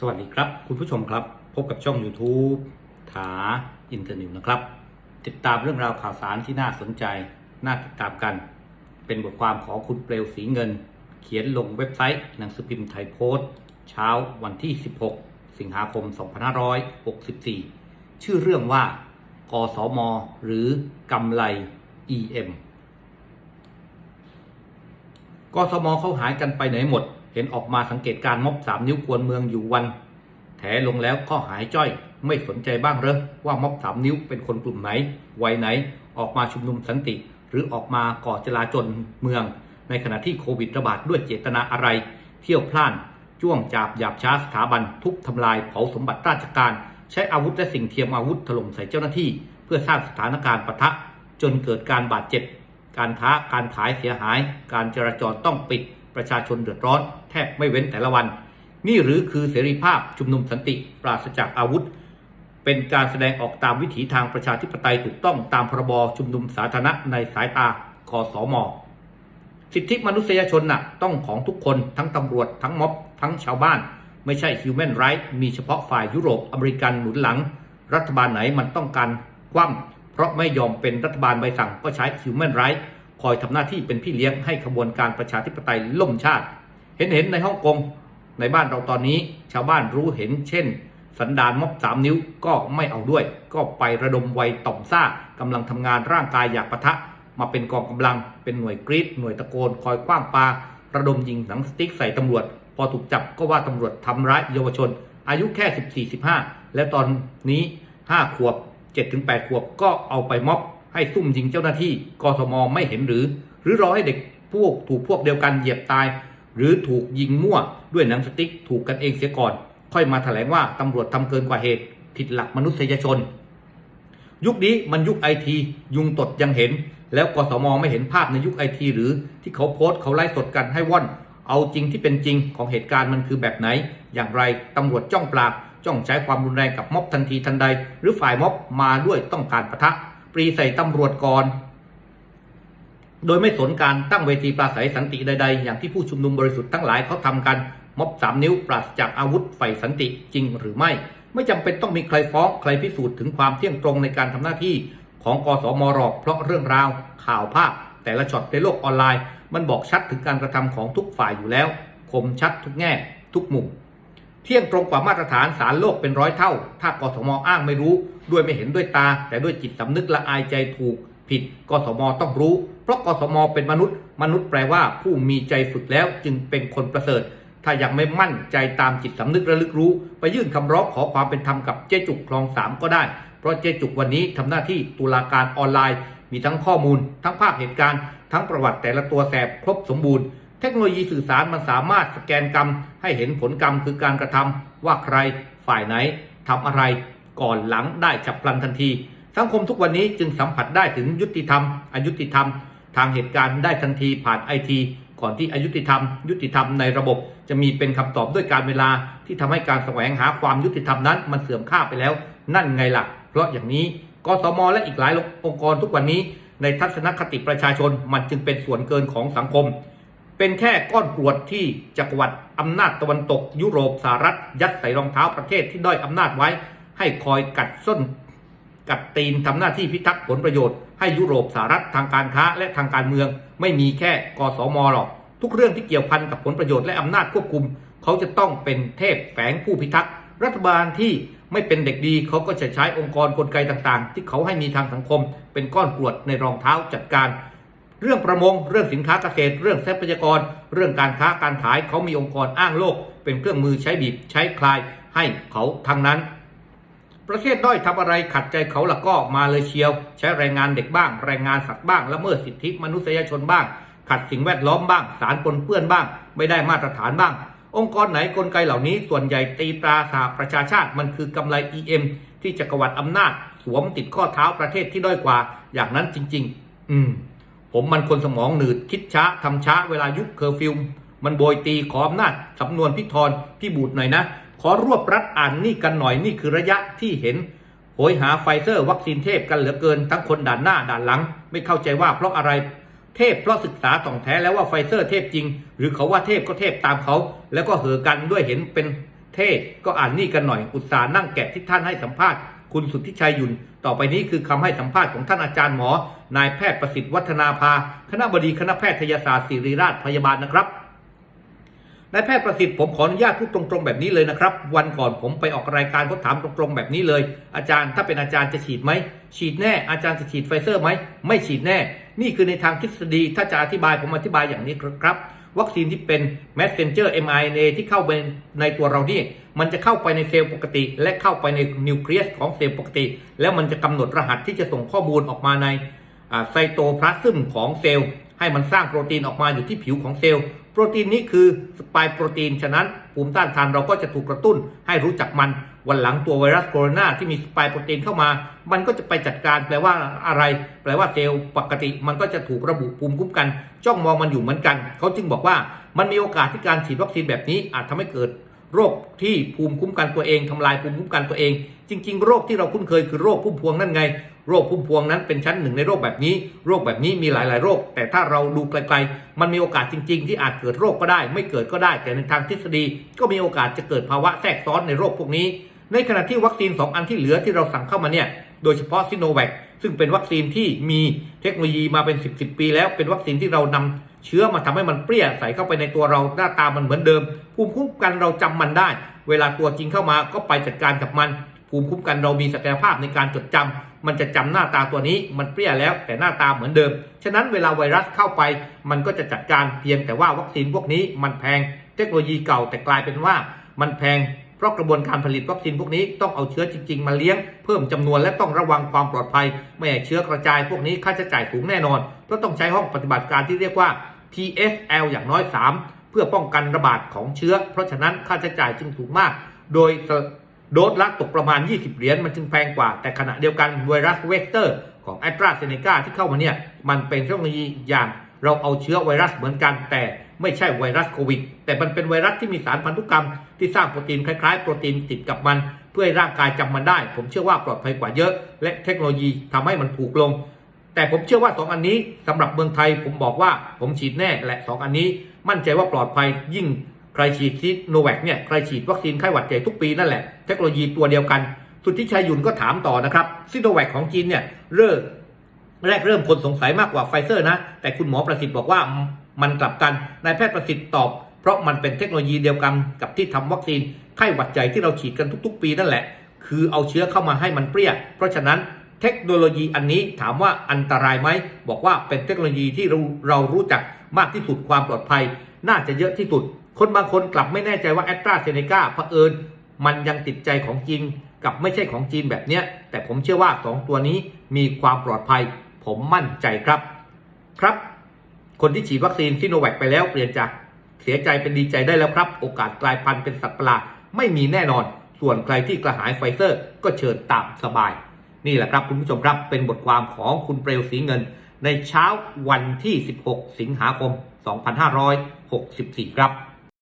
สวัสดีครับคุณผู้ชมครับ พบกับช่อง YouTube ถาอินเทอร์นิวนะครับ ติดตามเรื่องราวข่าวสารที่น่าสนใจ น่าติดตามกัน เป็นบทความของคุณเปลวสีเงิน เขียนลงเว็บไซต์หนังสือพิมพ์ไทยโพสต์ เช้าวันที่ 16 สิงหาคม 2564 ชื่อเรื่องว่ากสม หรือกำไร EM กสมเขาหายกันไปไหนหมด เห็นออกมาสังเกตการม็อบสามนิ้วกวนเมืองอยู่วัน แถลงแล้วก็หายจ้อย ไม่สนใจบ้างเหรอว่าม็อบสามนิ้วเป็นคนกลุ่มไหนวัยไหนออกมาชุมนุมสันติ หรือออกมาก่อจลาจลเมือง ในขณะที่โควิดระบาดด้วยเจตนาอะไร เที่ยวพล่าน จ้วงจาบหยาบช้าสถาบัน ทุบทำลายเผาสมบัติราชการ ใช้อาวุธและสิ่งเทียมอาวุธถล่มใส่เจ้าหน้าที่ เพื่อสร้างสถานการณ์ปะทะจนเกิดการบาดเจ็บ การค้าการขายเสียหาย การจราจรต้องปิด ประชาชนเดือดร้อนแทบไม่เว้นแต่ละวัน นี่หรือคือเสรีภาพชุมนุมสันติ ปราศจากอาวุธ เป็นการแสดงออกตามวิถีทางประชาธิปไตยถูกต้องตามพรบชุมนุมสาธารณะในสายตาคอสอมอสิทธิมนุษยชนน่ะต้องของทุกคนทั้งตำรวจทั้งม็อบ ทั้งชาวบ้าน ไม่ใช่ Human Right มีเฉพาะฝ่ายยุโรปอเมริกันหนุนหลัง รัฐบาลไหนมันต้องการคว่ำเพราะไม่ยอมเป็นรัฐบาลใบสั่งก็ใช้ Human Right คอยทำหน้าที่เป็นพี่เลี้ยงให้ขบวนการประชาธิปไตยล่มชาติ เห็นเห็นในฮ่องกงในบ้านเราตอนนี้ชาวบ้านรู้เห็นเช่น สันดานม็อบสามนิ้วก็ไม่เอาด้วย ก็ไประดมไวต่อมซ่ากำลังทำงานร่างกายอยากปะทะ มาเป็นกองกำลัง เป็นหน่วยกรีดหน่วยตะโกน คอยคว้างปาระดมยิงหนังสติ๊กใส่ตำรวจ พอถูกจับก็ว่าตำรวจทำร้ายเยาวชน อายุแค่ 14 15 และตอนนี้ 5 ขวบ 7-8 ขวบก็เอาไปม็อบ ให้ซุ่มยิงเจ้าหน้าที่กสมไม่เห็นหรือ หรือรอให้เด็กพวกถูกพวกเดียวกันเหยียบตาย หรือถูกยิงมั่วด้วยหนังสติ๊กถูกกันเองเสียก่อน ค่อยมาแถลงว่าตำรวจทำเกินกว่าเหตุ ผิดหลักมนุษยชน ยุคนี้มันยุคไอทียุงตดยังเห็น แล้วกสมไม่เห็นภาพในยุคไอทีหรือที่เขาโพสต์เขาไล่สดกันให้ว่อนเอาจริงที่เป็นจริงของเหตุการณ์มันคือแบบไหน อย่างไรตำรวจจ้องปราบจ้องใช้ความรุนแรงกับม็อบทันทีทันใด หรือฝ่ายม็อบมาด้วยต้องการประทะ รีใส่ตำรวจก่อน โดยไม่สนการตั้งเวทีปราศัยสันติใด ๆ อย่างที่ผู้ชุมนุมบริสุทธิ์ทั้งหลายเขาทำกันม็อบสามนิ้วปราศจากอาวุธไฟสันติจริงหรือไม่ ไม่จำเป็นต้องมีใครฟ้องใครพิสูจน์ถึงความเที่ยงตรงในการทำหน้าที่ของกสมหรอกเพราะเรื่องราวข่าวภาพ แต่ละช็อตในโลกออนไลน์ มันบอกชัดถึงการกระทำของทุกฝ่ายอยู่แล้ว คมชัดทุกแง่ ทุกมุม เที่ยงตรงกว่ามาตรฐานสารโลกเป็นร้อยเท่า ถ้ากสมอ้างไม่รู้ ด้วยไม่เห็นด้วยตา แต่ด้วยจิตสำนึกละอายใจถูก ผิดกสมต้องรู้ เพราะกสมเป็นมนุษย์ มนุษย์แปลว่าผู้มีใจฝึกแล้วจึงเป็นคนประเสริฐ ถ้ายังไม่มั่นใจตามจิตสำนึกระลึกรู้ ไปยื่นคำร้องขอความเป็นธรรมกับเจ๊จุกคลองสามก็ได้ เพราะเจ๊จุกวันนี้ทำหน้าที่ตุลาการออนไลน์ มีทั้งข้อมูล ทั้งภาพเหตุการณ์ ทั้งประวัติแต่ละตัวแสบครบสมบูรณ์เทคโนโลยีสื่อสารมันสามารถสแกนกรรม ให้เห็นผลกรรมคือการกระทำว่าใครฝ่ายไหนทำอะไร ก่อนหลังได้ฉับพลันทันที สังคมทุกวันนี้จึงสัมผัสได้ถึงยุติธรรมอายุติธรรม ทางเหตุการณ์ได้ทันทีผ่านไอทีก่อนที่อายุติธรรม ยุติธรรมในระบบ จะมีเป็นคำตอบด้วยการเวลาที่ทำให้การแสวงหาความยุติธรรมนั้น มันเสื่อมค่าไปแล้ว นั่นไงล่ะ เพราะอย่างนี้กสมและอีกหลายองค์กรทุกวันนี้ ในทัศนคติประชาชนมันจึงเป็นส่วนเกินของสังคม เป็นแค่ก้อนกรวดที่จักรวรรดิอำนาจตะวันตก ยุโรปสหรัฐยัดใส่รองเท้าประเทศที่ด้อยอำนาจไว้ ให้คอยกัดส้น กัดตีนทำหน้าที่พิทักษ์ผลประโยชน์ ให้ยุโรปสหรัฐทางการค้าและทางการเมือง ไม่มีแค่กสมหรอก ทุกเรื่องที่เกี่ยวพันกับผลประโยชน์และอำนาจควบคุม เขาจะต้องเป็นเทพแฝงผู้พิทักษ์รัฐบาลที่ไม่เป็นเด็กดีเขาก็จะใช้องค์กรกลไกต่างๆ ที่เขาให้มีทางสังคม เป็นก้อนกรวดในรองเท้าจัดการ เรื่องประมง เรื่องสินค้าเกษตร เรื่องทรัพยากร เรื่องการค้าการขายเขามีองค์กรอ้างโลก เป็นเครื่องมือใช้บีบใช้คลายให้เขาทั้งนั้น ประเทศด้อยทำอะไรขัดใจเขาละก็มาเลยเชียว ใช้แรงงานเด็กบ้าง แรงงานสัตว์บ้างละเมิดสิทธิมนุษยชนบ้าง ขัดสิ่งแวดล้อมบ้าง สารปนเปื้อนบ้าง ไม่ได้มาตรฐานบ้าง องค์กรไหนกลไกเหล่านี้ส่วนใหญ่ตีตราสหประชาชาติมันคือกำไร EM ที่จักรวรรดิอำนาจ สวมติดข้อเท้าประเทศที่ด้อยกว่า อย่างนั้นจริง ๆ อืม ผมมันคนสมองหนืดคิดช้าทำช้าเวลายุคเคอร์ฟิวมันโบยตีขออำนาจสำนวนพิธรพี่บูดหน่อยนะ ขอรวบรัดอ่านนี่กันหน่อยนี่คือระยะที่เห็นโหยหาไฟเซอร์วัคซีนเทพกันเหลือเกินทั้งคนด่านหน้าด่านหลัง ไม่เข้าใจว่าเพราะอะไรเทพเพราะศึกษาต่องแท้แล้วว่าไฟเซอร์เทพจริง หรือเขาว่าเทพก็เทพตามเขา แล้วก็เหอกันด้วยเห็นเป็นเท่ก็อ่านนี่กันหน่อย อุตส่าห์นั่งแกะที่ท่านให้สัมภาษณ์คุณสุทธิชัยยุน ต่อไปนี้คือคำให้สัมภาษณ์ของท่านอาจารย์หมอ นายแพทย์ประสิทธิ์วัฒนาภา คณะบดีคณะแพทยศาสตร์ศิริราชพยาบาลนะครับ นายแพทย์ประสิทธิ์ผมขออนุญาตพูดตรงๆแบบนี้เลยนะครับ วันก่อนผมไปออกรายการเขาถามตรงๆแบบนี้เลย อาจารย์ถ้าเป็นอาจารย์จะฉีดไหมฉีดแน่อาจารย์จะฉีดไฟเซอร์ไหมไม่ฉีดแน่ นี่คือในทางทฤษฎีถ้าจะอธิบายผมอธิบายอย่างนี้ครับวัคซีนที่เป็น messenger mRNA ที่เข้าไปในตัวเรานี่ มันจะเข้าไปในเซลล์ปกติ และเข้าไปในนิวเคลียสของเซลล์ปกติ แล้วมันจะกำหนดรหัสที่จะส่งข้อมูลออกมาในไซโตพลาซึมของเซลล์ให้มันสร้างโปรตีนออกมาอยู่ที่ผิวของเซลล์ โปรตีนนี้คือสปายโปรตีน ฉะนั้นภูมิต้านทานเราก็จะถูกกระตุ้นให้รู้จักมัน วันหลังตัวไวรัสโคโรนาที่มีสปายโปรตีนเข้ามา มันก็จะไปจัดการแปลว่าอะไร แปลว่าเซลล์ปกติมันก็จะถูกระบุภูมิคุ้มกัน จ้องมองมันอยู่เหมือนกัน เขาจึงบอกว่ามันมีโอกาสที่การฉีดวัคซีนแบบนี้อาจทำให้เกิดโรคที่ภูมิคุ้มกันตัวเองทำลายภูมิคุ้มกันตัวเอง จริง ๆ โรคที่เราคุ้นเคยคือโรคพุ่มพวงนั่นไง โรคพุ่มพวงนั้นเป็นชั้นหนึ่งในโรคแบบนี้ โรคแบบนี้มีหลาย ๆ โรค แต่ถ้าเราดูไกลๆ มันมีโอกาสจริง ๆ ที่อาจเกิดโรคก็ได้ ไม่เกิดก็ได้ แต่ในทางทฤษฎีก็มีโอกาสจะเกิดภาวะแทรกซ้อนในโรคพวกนี้ ในขณะที่วัคซีน 2 อันที่เหลือที่เราสั่งเข้ามาเนี่ยโดยเฉพาะซิโนแวคซึ่งเป็นวัคซีนที่มีเทคโนโลยีมาเป็น 10 10ปีแล้วเป็นวัคซีนที่เรานำเชื้อมาทำให้มันเปรี้ยใส่เข้าไปในตัวเราหน้าตามันเหมือนเดิม ภูมิคุ้มกันเราจำมันได้ เวลาตัวจริงเข้ามาก็ไปจัดการกับมัน ภูมิคุ้มกันเรามีศักยภาพในการจดจำ มันจะจำหน้าตาตัวนี้มันเปรี้ยแล้วแต่หน้าตาเหมือนเดิม ฉะนั้นเวลาไวรัสเข้าไป มันก็จะจัดการเพียงแต่ว่าวัคซีนพวกนี้มันแพงเทคโนโลยีเก่าแต่กลายเป็นว่ามันแพงเพราะกระบวนการผลิตวัคซีนพวกนี้ต้องเอาเชื้อจริง ๆ มาเลี้ยงเพิ่มจำนวนและต้องระวังความปลอดภัย ไม่ให้เชื้อกระจายพวกนี้ค่าใช้จ่ายสูงแน่นอนเพราะต้องใช้ห้องปฏิบัติการที่เรียกว่า TSL อย่างน้อย 3 เพื่อป้องกันระบาดของเชื้อ เพราะฉะนั้นค่าใช้จ่ายจึงสูงมาก โดย โดสละตกประมาณ 20 เหรียญมันจึงแพงกว่า แต่ขณะเดียวกันไวรัสเวกเตอร์ของแอตราเซเนกาที่เข้ามาเนี่ย มันเป็นเทคโนโลยีอย่างเราเอาเชื้อไวรัสเหมือนกัน แต่ไม่ใช่ไวรัสโควิด แต่มันเป็นไวรัสที่มีสารพันธุกรรม ที่สร้างโปรตีนคล้ายๆ โปรตีนติดกับมัน เพื่อให้ร่างกายจำมันได้ ผมเชื่อว่าปลอดภัยกว่าเยอะ และเทคโนโลยีทำให้มันถูกลง แต่ผมเชื่อว่า 2 อันนี้สำหรับเมืองไทยผมบอกว่าผมฉีดแน่และ 2 อันนี้มั่นใจว่าปลอดภัยยิ่ง ใครฉีดซิโนแวคเนี่ยใครฉีดวัคซีนไข้หวัดใหญ่ทุกปีนั่นแหละเทคโนโลยีตัวเดียวกัน สุทธิชัยยุนก็ถามต่อนะครับซิโนแวคของจีนเนี่ยเริ่มแรกเริ่มคนสงสัยมากกว่าไฟเซอร์นะ แต่คุณหมอประสิทธิ์บอกว่ามันกลับกันนายแพทย์ประสิทธิ์ตอบ เพราะมันเป็นเทคโนโลยีเดียวกันกับที่ทำวัคซีนไข้หวัดใหญ่ที่เราฉีดกันทุก ๆ ปีนั่นแหละ คือเอาเชื้อเข้ามาให้มันเปรี้ย เพราะฉะนั้นเทคโนโลยีอันนี้ถามว่าอันตรายไหมบอกว่าเป็นเทคโนโลยีที่เราเรารู้จักมากที่สุดความปลอดภัย น่าจะเยอะที่สุด คนบางคนกลับไม่แน่ใจว่าแอตราเซเนกาเผอิญมันยังติดใจของจริงกับไม่ใช่ของจีนแบบเนี้ย แต่ผมเชื่อว่า 2 ตัวนี้มีความปลอดภัย ผมมั่นใจครับ ครับ คนที่ฉีดวัคซีนซิโนแวคไปแล้วเปลี่ยนจากเสียใจเป็นดีใจได้แล้วครับ โอกาสกลายพันธุ์เป็นสัตว์ประหลาดไม่มีแน่นอน ส่วนใครที่กระหายไฟเซอร์ ก็เชิญตามสบาย นี่แหละครับคุณผู้ชมครับเป็นบทความของคุณเปลวสีเงิน ในเช้าวันที่ 16 สิงหาคม 2564 ครับ